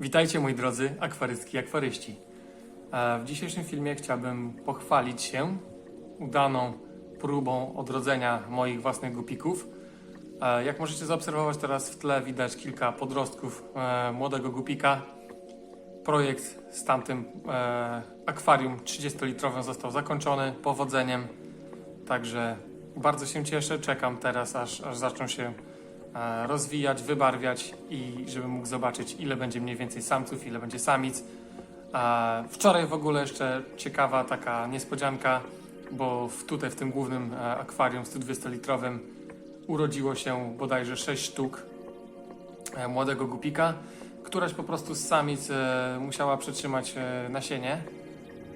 Witajcie moi drodzy akwarystki i akwaryści. E, W dzisiejszym filmie chciałbym pochwalić się udaną próbą odrodzenia moich własnych gupików. E, Jak możecie zaobserwować teraz w tle widać kilka podrostków e, młodego gupika. Projekt z tamtym akwarium 30-litrowym został zakończony powodzeniem. Także bardzo się cieszę, czekam teraz aż, aż zaczną się rozwijać, wybarwiać i żebym mógł zobaczyć ile będzie mniej więcej samców, ile będzie samic. E, Wczoraj w ogóle jeszcze ciekawa taka niespodzianka, bo tutaj w tym głównym e, akwarium 120-litrowym urodziło się bodajże 6 sztuk e, młodego gupika. Któraś po prostu z samic e, musiała przetrzymać e, nasienie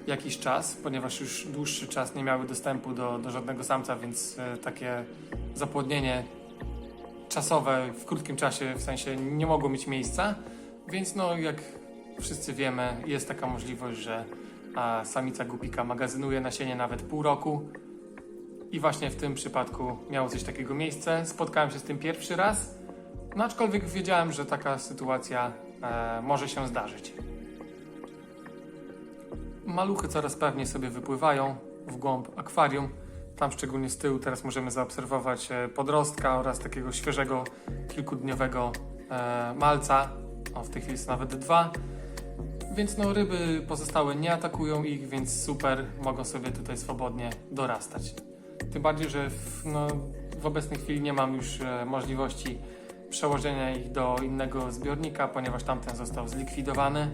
jakiś czas, ponieważ już dłuższy czas nie miały dostępu do, do żadnego samca, więc e, takie zapłodnienie czasowe w krótkim czasie w sensie nie mogło mieć miejsca. Więc no jak wszyscy wiemy, jest taka możliwość, że a, samica gupika magazynuje nasienie nawet pół roku. I właśnie w tym przypadku miało coś takiego miejsce. Spotkałem się z tym pierwszy raz, no aczkolwiek wiedziałem, że taka sytuacja e, może się zdarzyć. Maluchy coraz pewniej sobie wypływają w głąb akwarium. Tam szczególnie z tyłu teraz możemy zaobserwować e, podrostka oraz takiego świeżego, kilkudniowego e, malca. O, w tej chwili są nawet dwa. Więc no ryby pozostałe nie atakują ich, więc super, mogą sobie tutaj swobodnie dorastać. Tym bardziej, że w, no, w obecnej chwili nie mam już e, możliwości przełożenia ich do innego zbiornika, ponieważ tamten został zlikwidowany.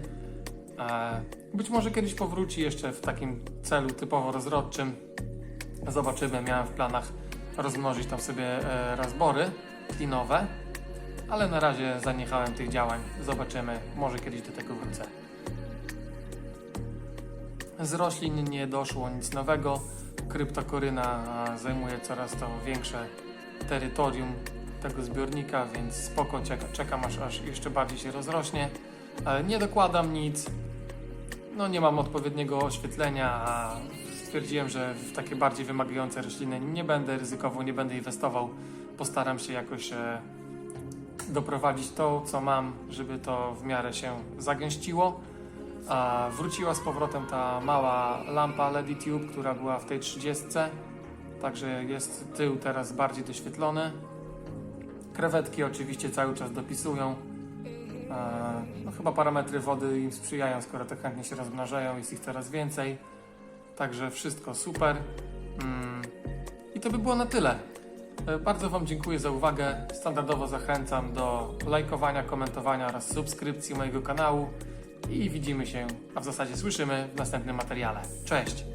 Być może kiedyś powróci jeszcze w takim celu typowo rozrodczym. Zobaczymy, miałem w planach rozmnożyć tam sobie e, razbory klinowe, ale na razie zaniechałem tych działań. Zobaczymy, może kiedyś do tego wrócę. Z roślin nie doszło nic nowego. Kryptokoryna zajmuje coraz to większe terytorium tego zbiornika, więc spoko, czeka, czekam aż, aż jeszcze bardziej się rozrośnie. Nie dokładam nic, no nie mam odpowiedniego oświetlenia, a stwierdziłem, że w takie bardziej wymagające rośliny nie będę ryzykował, nie będę inwestował. Postaram się jakoś e, doprowadzić to, co mam, żeby to w miarę się zagęściło. A wróciła z powrotem ta mała lampa LED Tube, która była w tej 30. Także jest tył teraz bardziej doświetlony. Krewetki oczywiście cały czas dopisują. E, No, chyba parametry wody im sprzyjają, skoro tak chętnie się rozmnażają, jest ich coraz więcej. Także wszystko super. Mm, I to by było na tyle. E, Bardzo Wam dziękuję za uwagę. Standardowo zachęcam do lajkowania, komentowania oraz subskrypcji mojego kanału. I widzimy się, a w zasadzie słyszymy w następnym materiale. Cześć!